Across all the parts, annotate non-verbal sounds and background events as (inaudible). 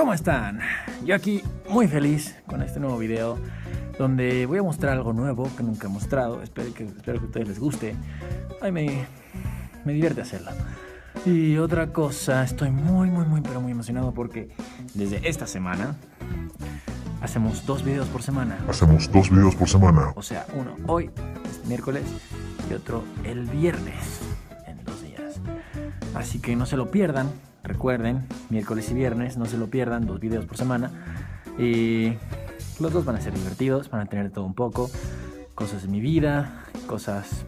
¿Cómo están? Yo aquí muy feliz con este nuevo video donde voy a mostrar algo nuevo que nunca he mostrado. Espero que, espero que a ustedes les guste. Ay, me, me divierte hacerlo. Y otra cosa, estoy muy, muy, muy, pero muy emocionado porque desde esta semana hacemos dos videos por semana. Hacemos dos videos por semana. O sea, uno hoy, es miércoles, y otro el viernes, en dos días. Así que no se lo pierdan. Recuerden, miércoles y viernes, no se lo pierdan, dos videos por semana. Y los dos van a ser divertidos, van a tener todo un poco. Cosas de mi vida, cosas,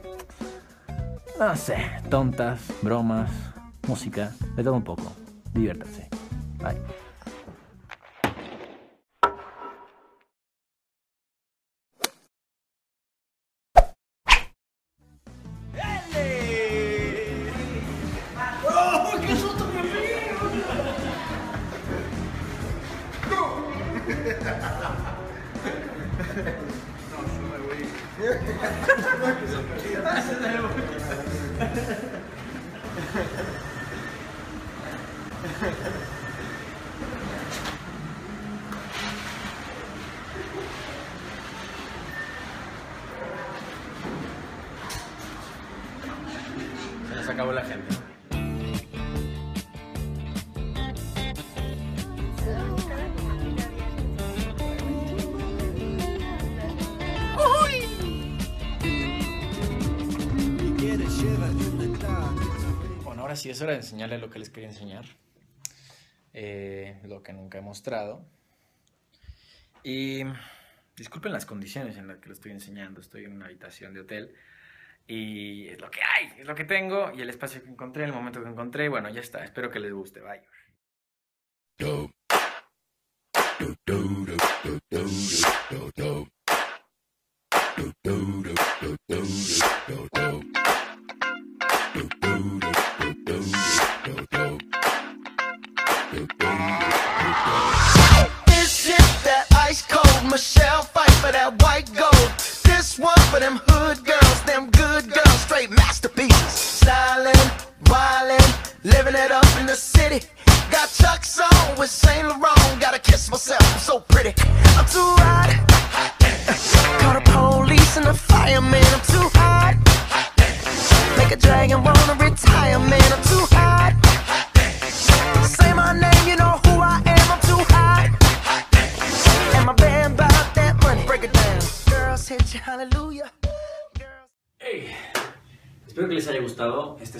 no sé, tontas, bromas, música, de todo un poco. Diviértanse. Bye. Acabó la gente. Bueno, ahora sí es hora de enseñarles lo que les quería enseñar. Eh, lo que nunca he mostrado. Y disculpen las condiciones en las que lo estoy enseñando. Estoy en una habitación de hotel. Y es lo que hay, es lo que tengo. Y el espacio que encontré, el momento que encontré. Bueno, ya está. Espero que les guste. Bye.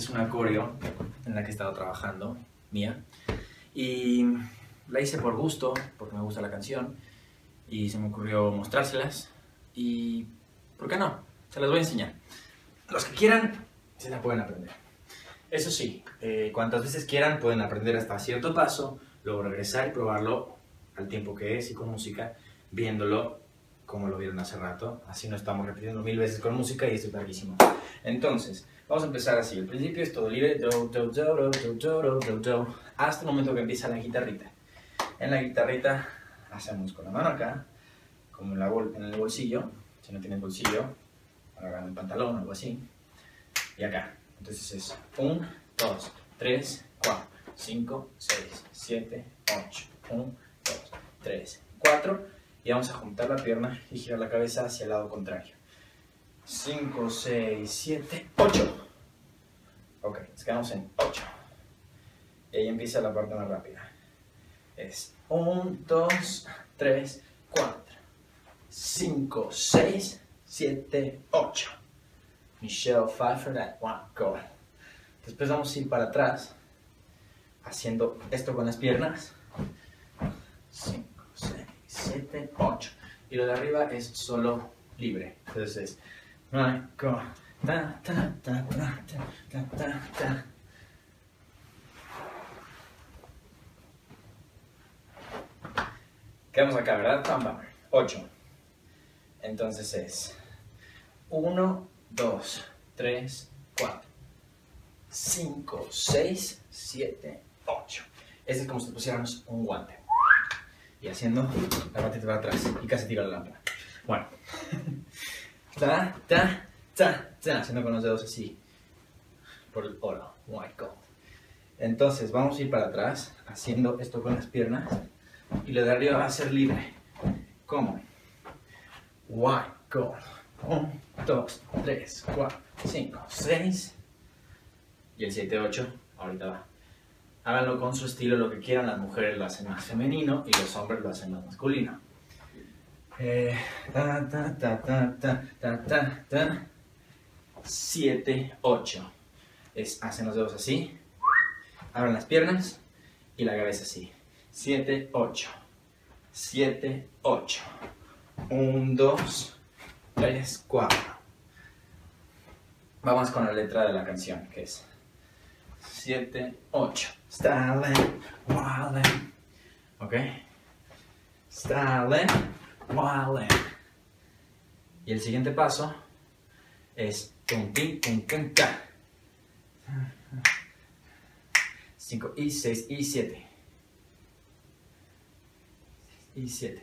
Es una coreo en la que he estado trabajando, mía. Y la hice por gusto, porque me gusta la canción. Y se me ocurrió mostrárselas. Y, ¿por qué no? Se las voy a enseñar. Los que quieran, se la pueden aprender. Eso sí, eh, cuantas veces quieran pueden aprender hasta cierto paso, luego regresar y probarlo al tiempo que es y con música, viéndolo como lo vieron hace rato. Así no estamos repitiendo mil veces con música y es larguísimo. Entonces, vamos a empezar así. El principio es todo libre, hasta el momento que empieza la guitarrita. En la guitarrita hacemos con la mano acá, como en, la bol en el bolsillo, si no tienes bolsillo, agarran el pantalón o algo así. Y acá. Entonces es 1, 2, 3, 4, 5, 6, 7, 8. 1, 2, 3, 4. Y vamos a juntar la pierna y girar la cabeza hacia el lado contrario. 5, 6, 7, 8. Ok, nos quedamos en 8. Y ahí empieza la parte más rápida. Es 1, 2, 3, 4, 5, 6, 7, 8. Michelle Pfeiffer, that one, go. Después vamos a ir para atrás, haciendo esto con las piernas. 5, 6, 7, 8. Y lo de arriba es solo libre. Entonces, ta, ta, ta, ta, ta. Quedamos acá, ¿verdad? Pamba. 8. Entonces es 1, 2, 3, 4, 5, 6, 7, 8. Este es como si pusiéramos un guante. Y haciendo la patita para atrás y casi tiro la lámpara. Bueno. (laughs) Ta, ta, ta, ta. Haciendo con los dedos así. Por el oro. White gold. Entonces vamos a ir para atrás haciendo esto con las piernas. Y lo de arriba va a ser libre. ¿Cómo? White gold. 1, 2, 3, 4, 5, 6. Y el 7, 8, ahorita va. Háganlo con su estilo, lo que quieran. Las mujeres lo hacen más femenino y los hombres lo hacen más masculino. Eh, ta, ta, ta, ta, ta, ta, ta, ta. 7, 8. Es, hacen los dedos así. Abran las piernas y la cabeza así. 7, 8. 7, 8. 1, 2, 3, 4. Vamos con la letra de la canción, que es 7, 8. Stalin, Wildin. ¿Ok? Stalin, Wildin. Y el siguiente paso es tum, tin, ca. 5 y 6 y 7. Y 7.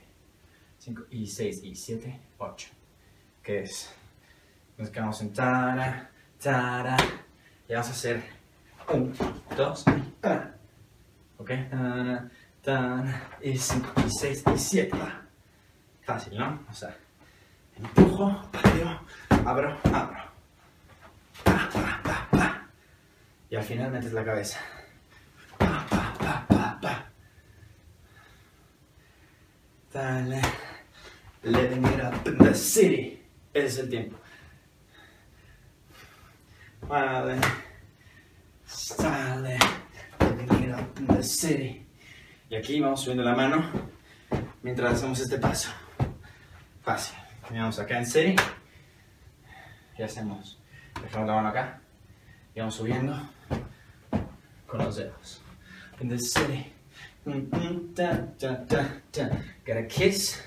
5 y 6 y 7, 8. ¿Qué es? Nos quedamos en tara, tara. Y vamos a hacer 1, 2 y tara. ¿Ok? Tara, tara. Y 5 y 6 y 7. Fácil, ¿no? O sea, empujo, pateo, abro, abro. Pa, pa, pa, pa. Y al final metes la cabeza. Pa, pa, pa, pa, pa. Dale. Living it up in the city. Ese es el tiempo. Vale. It up in. Y aquí vamos subiendo la mano mientras hacemos este paso. Fácil. Terminamos acá en city. Y hacemos. Dejamos la mano acá. Y vamos subiendo con los dedos. In the city. Mm, mm. Gotta kiss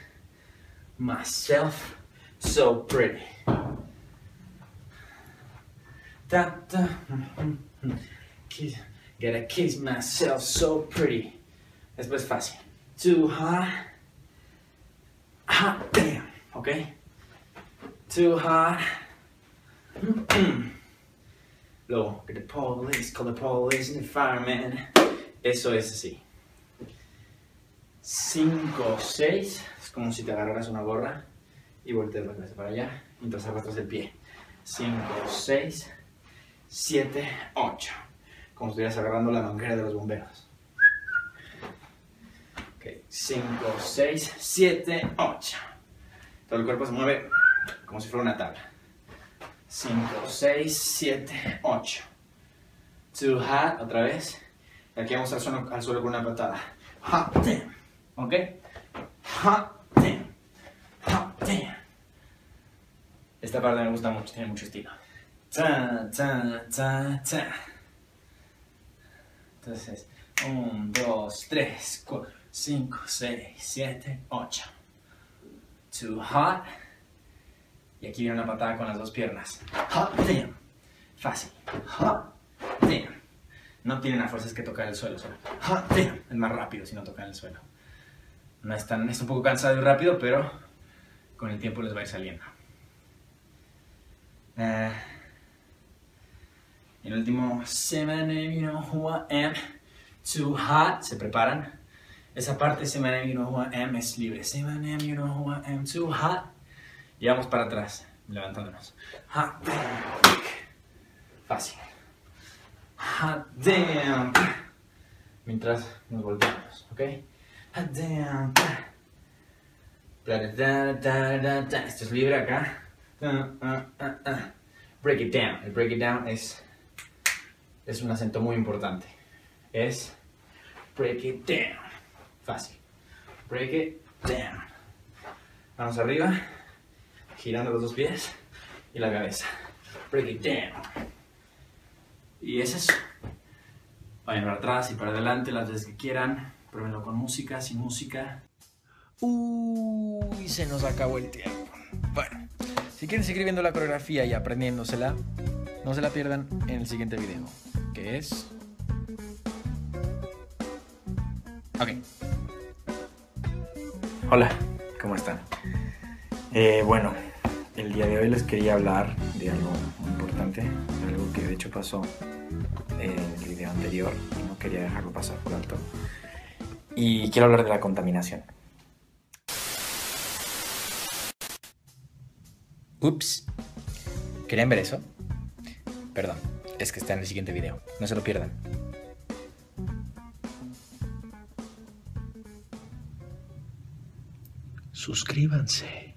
myself so pretty. Mm. Kiss, gotta kiss myself so pretty. Después fácil. Too hot. Hot damn. ¿Ok? Too hot. (clears throat) Luego, get the police, call the police and the fireman. Eso es así. 5, 6. Es como si te agarraras una gorra y volteas la cabeza para allá mientras arrastras el pie. 5, 6, 7, 8. Como si estuvieras agarrando la manguera de los bomberos. 5, 6, 7, 8. Todo el cuerpo se mueve como si fuera una tabla. 5, 6, 7, 8. Too hot, otra vez. Y aquí vamos al suelo, al suelo con una patada. Hot damn. ¿Ok? Hot damn. Hot damn. Esta parte me gusta mucho, tiene mucho estilo. Ta, ta, ta, ta. Entonces, 1, 2, 3, 4, 5, 6, 7, 8. Too hot. Y aquí viene una patada con las dos piernas. Hot damn. Fácil. Hot damn. No tienen a fuerzas que tocar el suelo. Solo. Hot damn. Es más rápido si no tocan el suelo. No es, tan, es un poco cansado y rápido, pero con el tiempo les va a ir saliendo. Eh, el último semana vino M, too hot, se preparan. Esa parte semana vino M es libre. Semana vino M, too hot. Y vamos para atrás, levantándonos. Hot damn. Fácil. Hot damn. Mientras nos volteamos, ¿ok? Hot damn. Esto es libre acá. Ah, ah, ah, break it down. El break it down es es un acento muy importante. Es break it down. Fácil. Break it down. Vamos arriba, girando los dos pies y la cabeza. Break it down. Y es eso. Vayan para atrás y para adelante las veces que quieran. Pruébenlo con música, sin música. Uy, se nos acabó el tiempo. Bueno, si quieren seguir viendo la coreografía y aprendiéndosela, no se la pierdan en el siguiente video, que es... Ok. Hola, ¿cómo están? Eh, bueno, el día de hoy les quería hablar de algo muy importante, algo que de hecho pasó en el video anterior y no quería dejarlo pasar por alto. y quiero hablar de la contaminación. Ups. ¿Querían ver eso? Perdón, es que está en el siguiente video. No se lo pierdan. Suscríbanse.